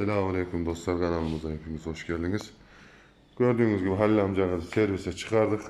Selamünaleyküm dostlar kanalımıza hepiniz hoş geldiniz. Gördüğünüz gibi Halil amcanızı servise çıkardık.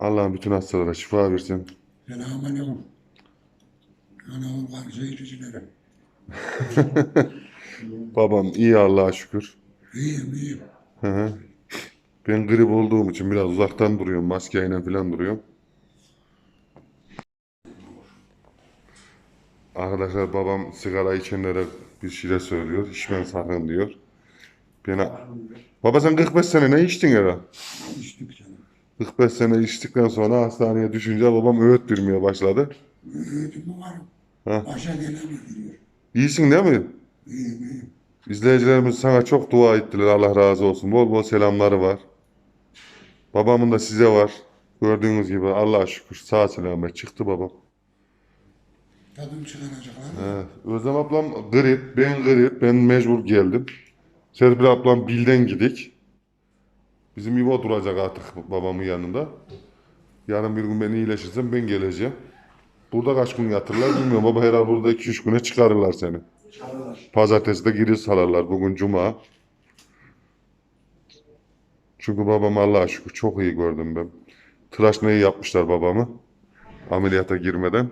Allah'ın bütün hastalara şifa versin. Selamünaleyküm. Anamın kan seyircileri. Babam iyi Allah'a şükür. İyiyim iyiyim. Hı hı. Ben grip olduğum için biraz uzaktan duruyorum. Maskeyle falan duruyorum. Arkadaşlar babam sigara içenlere bir şeyler söylüyor. İçmen sakın diyor. Ben... Baba sen 45 sene ne içtin ya? İçtik canım. 45 sene içtikten sonra hastaneye düşünce babam öğüt vermeye başladı. Öğütüm mü var? Ha. Başa gelen gidiyor. İyisin değil mi? İyiyim iyiyim. İzleyicilerimiz sana çok dua ettiler. Allah razı olsun. Bol bol selamları var. Babamın da size var. Gördüğünüz gibi Allah'a şükür sağ selamet çıktı babam. Tadım çıkaracaklar. Evet. Özlem ablam grip, ben grip, ben mecbur geldim. Serpil ablam bilden gidik. Bizim İvo duracak artık babamın yanında. Yarın bir gün ben iyileşirsem ben geleceğim. Burada kaç gün yatırırlar bilmiyorum. Baba herhalde burada 2-3 güne çıkarırlar seni. Çıkarırlar. Pazartesi de geri salarlar. Bugün cuma. Çünkü babam Allah'a şükür çok iyi gördüm ben. Tıraş neyi yapmışlar babamı. Ameliyata girmeden.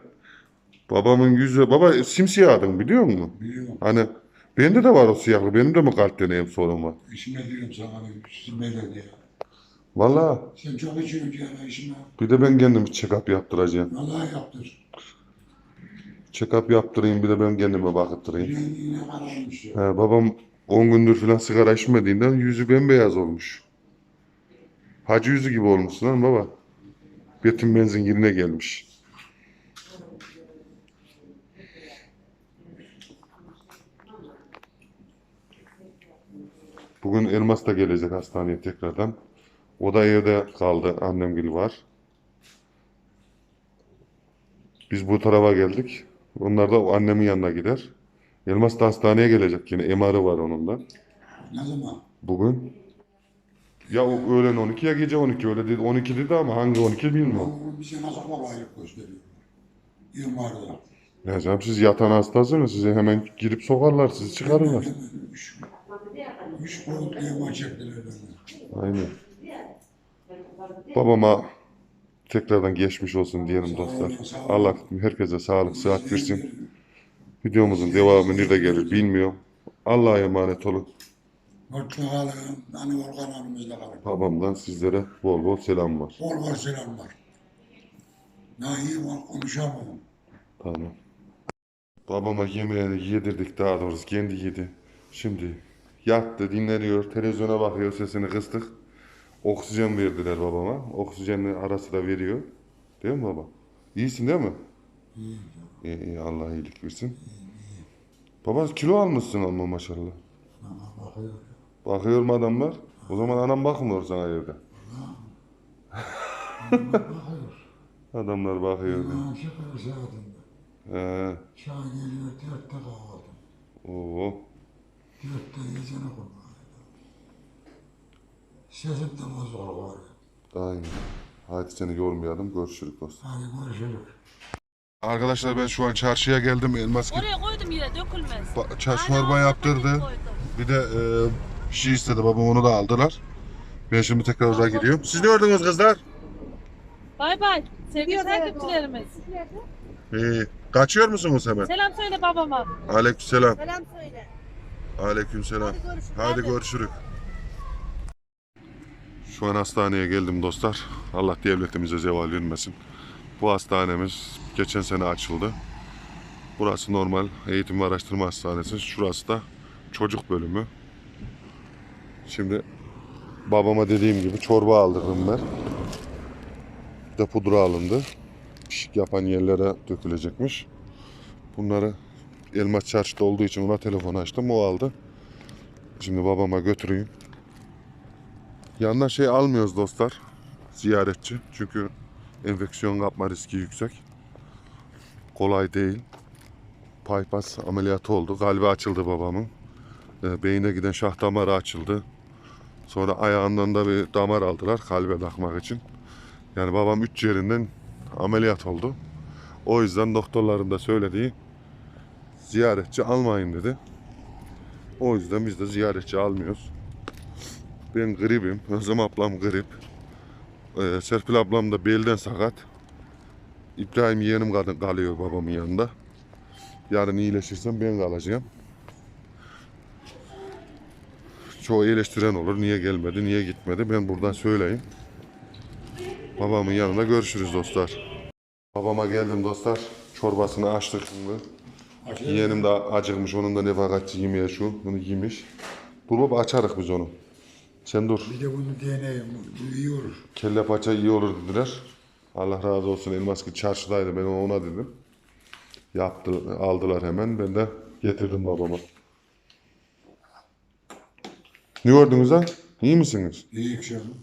Babamın yüzü, baba simsiyahydın biliyor musun? Biliyorum. Hani bende de var o siyahlık. Benim de mi kalp deneyim sorun var? İşime diyorum sana. Sizin böyle diye. Vallahi Sen çok içiyorsun diye işime. bir de ben kendim bir check-up yaptıracağım. Vallahi yaptır. Check-up yaptırayım bir de ben kendime bakıttırayım. Yine, yine kararmış ya. He, babam 10 gündür falan sigara içmediğinden yüzü bembeyaz olmuş. Hacı yüzü gibi olmuşsun lan baba. Betim benzin yerine gelmiş. Bugün Elmas da gelecek hastaneye tekrardan. O da evde kaldı. Annem gibi var. Biz bu tarafa geldik. Onlar da annemin yanına gider. Elmas da hastaneye gelecek yine. MR'ı var onun da. Ne zaman? Bugün. Ya o öğlen 12 ya gece 12 öyle dedi. 12 dedi ama hangi 12 bilmiyorum. O bize nasıl kolaylık gösteriyor. Yıllarda. Ya canım siz yatan hastasınız. Size hemen girip sokarlar. Sizi çıkarırlar. Üç, üç boyutlu yama çektiler benden. Aynen. Babama tekrardan geçmiş olsun diyelim dostlar. Allah herkese sağlık, sıhhat versin. Videomuzun devamı nerede gelir bilmiyorum. Allah'a emanet olun. Mutlu kalın. Organlarımızda kalın. Babamdan sizlere bol bol selam var. Bol var selamlar. Nahi var konuşamam. Tamam. Babama yemeğini yedirdik daha doğrusu kendi yedi. Şimdi yattı dinleniyor televizyona bakıyor sesini kıstık. Oksijen verdiler babama. Oksijenli ara sıra veriyor. Değil mi baba? İyisin değil mi? İyi, iyi Allah iyilik versin. Baba kilo almışsın ama maşallah. Ama bakıyor. Bakıyor mu adamlar? O zaman anam bakmıyor sana evde. Bakıyor. Adamlar bakıyor. Ben şeker saatinde. Ee, Çay geliyor dörtte kahvaltı. oo. Dörtte yiyeceğine kurban. Sesim de bozuk var. Aynen. Hadi seni yormayalım. Görüşürüz dostum. Hadi görüşürüz. Arkadaşlar ben şu an çarşıya geldim. Elmas gibi Oraya koydum yine dökülmez. ba- çarşı çorba yaptırdı. Bir de e, bir şey istedi babam onu da aldılar. Ben şimdi tekrar oraya gidiyorum. Siz ne gördünüz kızlar? Bay bay. Sevgili takipçilerimiz. Ee, kaçıyor musunuz hemen? Selam söyle babama. Aleykümselam. Selam söyle. Aleykümselam. Hadi görüşürüz. Hadi görüşürüz. Şu an hastaneye geldim dostlar. Allah devletimize zeval vermesin. Bu hastanemiz geçen sene açıldı. Burası normal eğitim ve araştırma hastanesi. Şurası da çocuk bölümü. Şimdi babama dediğim gibi çorba aldırdım ben. Bir de pudra alındı. Pişik yapan yerlere dökülecekmiş. Bunları Elmas Çarşı'da olduğu için ona telefon açtım. O aldı. Şimdi babama götüreyim. Yanına şey almıyoruz dostlar. Ziyaretçi. Çünkü enfeksiyon kapma riski yüksek. Kolay değil. Bypass ameliyatı oldu. Kalbi açıldı babamın. E, beyine giden şah damarı açıldı. Sonra ayağından da bir damar aldılar kalbe takmak için. Yani babam üç yerinden ameliyat oldu. O yüzden doktorların da söylediği ziyaretçi almayın dedi. O yüzden biz de ziyaretçi almıyoruz. Ben gribim. Özlem ablam grip. Ee, Serpil ablam da belden sakat. İbrahim yeğenim kal- kalıyor babamın yanında. Yarın iyileşirsem ben kalacağım. Çoğu eleştiren olur. Niye gelmedi, niye gitmedi? Ben buradan söyleyeyim. Babamın yanında görüşürüz dostlar. Babama geldim dostlar. Çorbasını açtık şimdi. Yeğenim de acıkmış. Onun da nefakatçi yemeği şu. Bunu yemiş. Dur baba açarık biz onu. Sen dur. Bir de bunu deneyim. Bu iyi olur. Kelle paça iyi olur dediler. Allah razı olsun Elmaskı çarşıdaydı. Ben ona dedim. Yaptı, aldılar hemen. Ben de getirdim babama. Ne gördünüz ha? İyi misiniz? İyi canım.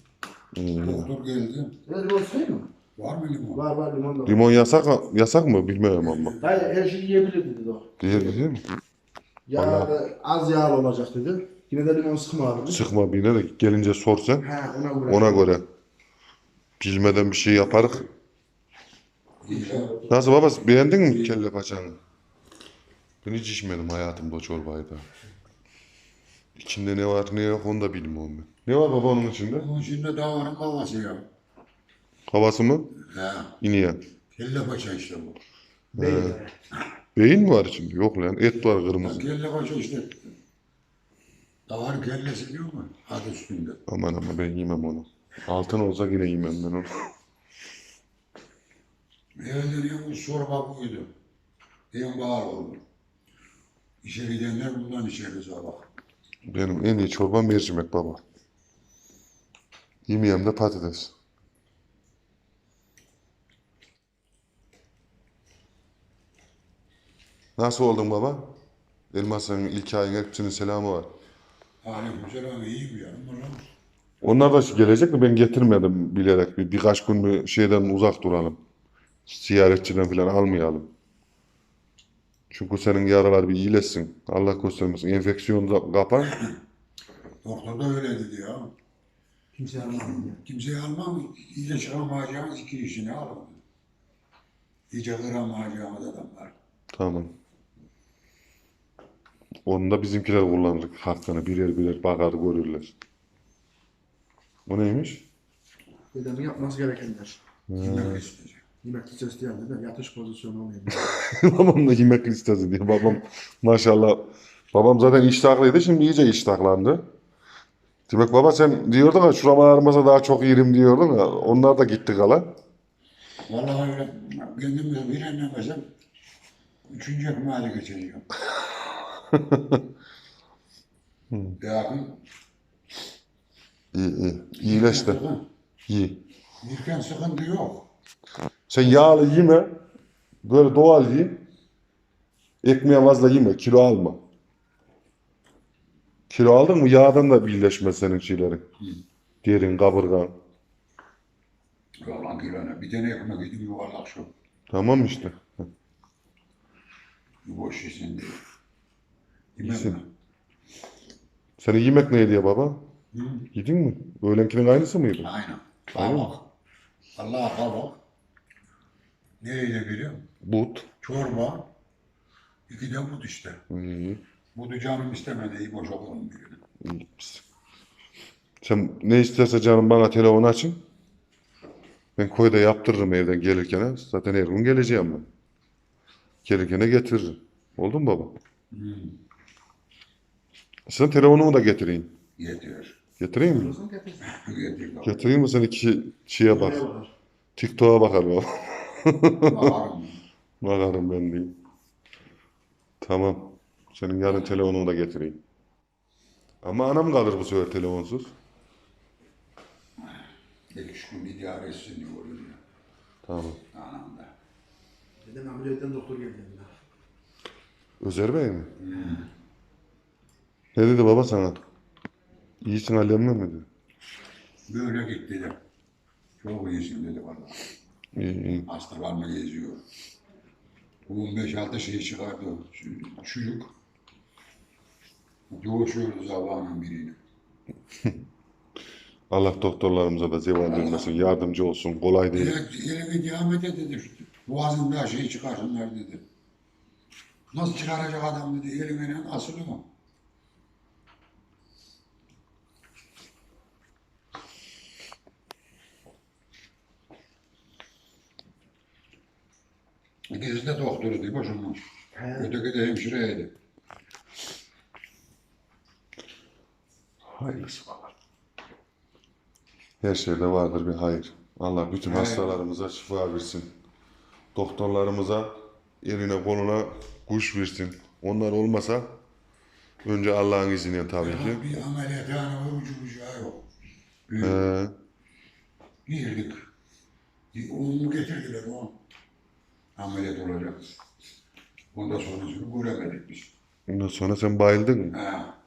İyi. Doktor geldi. Limon suyu mu? Var mı limon? Var var limon da var. Limon yasak yasak mı bilmiyorum ama. Hayır her şeyi yiyebilir dedi o. Diye değil mi? Yağ da az yağlı olacak dedi. Yine de limon sıkma abi. Sıkma birine de gelince sor sen. Ha ona göre. Ona göre. Bilmeden bir şey yaparık. Nasıl baba beğendin mi kelle paçanı? Ben hiç içmedim hayatımda o çorbayı da. İçinde ne var ne yok onu da bilmiyorum ben. Ne var baba onun içinde? Bunun içinde davanın kavası ya. Havası mı? Ha. İniye. Kelle paça işte bu. Beyin. Beyin mi var içinde? Yok lan et var Ha, kırmızı. Kelle paça işte. Davarın kellesi diyor mu? Adı üstünde. Aman ama ben yemem onu. Altın olsa yine yemem ben onu. Evde diyor bu sorma buydu. En bağır oldu. İşe gidenler bundan içeri sabah. Benim en iyi çorbam mercimek baba. Yemeğim de patates. Nasıl oldun baba? Elmas'ın ilk ayın hepsinin selamı var. Aleykümselam iyiyim ya. Onlar da gelecek de ben getirmedim bilerek. Bir, birkaç gün bir şeyden uzak duralım. Ziyaretçiden falan almayalım. Çünkü senin yaralar bir iyileşsin. Allah göstermesin. Enfeksiyon da kapar. Doktor da öyle dedi ya. Kimse almam diye. Kimseyi almam, iyice çıkamayacağımız iki işini alın. İyice kıramayacağımız adamlar. Tamam. Onu da bizimkiler kullanır hakkını. Birer birer bakar görürler. O neymiş? Dedemin yapması gerekenler. Yemek isteyecek. Yemek listesi değil de yatış pozisyonu olayım. Babam da yemek listesi diyor. Babam maşallah. Babam zaten iştahlıydı. Şimdi iyice iştahlandı. Demek baba sen diyordun ha şuram ağrımasa daha çok yerim diyordun ha. Onlar da gitti kala. Vallahi öyle kendimize bir enlemesem üçüncü ekmeğe geçeceğim. Yakın. İyi iyi. İyileş de. İyi. Yirken sıkıntı yok. Sen yağlı yeme. Böyle doğal ye. Ekmeğe fazla yeme. Kilo alma. Kilo aldın mı yağdan da birleşmez senin şeylerin. Derin, kaburgan. Yalan kilona. Bir tane ekmek yedim yuvarlak şu. Tamam işte. Boş yesin diye. Mi? Senin yemek neydi ya baba? Hı? Yedin mi? Öğlenkinin aynısı mıydı? Aynen. Aynen. Kabak. Allah kabak. Neyle biliyorum? But. Çorba. İki de but işte. İyi, Budu canım istemedi. iyi boş iyi gitmişsin. Sen ne isterse canım bana telefon açın. Ben koyda yaptırırım evden gelirken. Zaten her gün geleceğim ben. Gelirken getiririm. Oldu mu baba? Hmm. Sen telefonumu da getireyim. Getir. Getireyim mi? Getir. bak. Getireyim mi sen iki şeye bak. TikTok'a bakar baba. Bakarım. Bakarım ben diyeyim. Tamam. Senin yarın telefonunu da getireyim. Ama anam kalır bu sefer telefonsuz. İki gün idare etsin diyor ya. Tamam. Anam da. Dedem ameliyattan doktor geldi. Özer Bey mi? Ne dedi baba sana? İyisin hallenme mi dedi? Böyle git dedi. Çok iyisin dedi valla. İyi iyi. Hastalarla geziyor. Beş altı şey çıkardı. Çocuk. Doğuşuyordu sabahın birini. Allah doktorlarımıza da zeval vermesin, yardımcı olsun, kolay değil. Ele, elini devam et dedi. Boğazında şey çıkarsınlar dedi. Nasıl çıkaracak adam dedi. Elimine asılı mı? İkisi de doktoruydu boşanma. He. Öteki de hemşireydi. Hayırlısı baba. Her şeyde vardır bir hayır. Allah bütün Evet. hastalarımıza şifa versin. Doktorlarımıza eline koluna kuş versin. Onlar olmasa önce Allah'ın izniyle tabii ki. Ya bir ameliyathane var ucu bucağı yok. Ee, Girdik. Onu getirdiler o. Ameliyat olacak. Ondan sonrasını göremedik biz. ondan sonra sen bayıldın mı? Ha.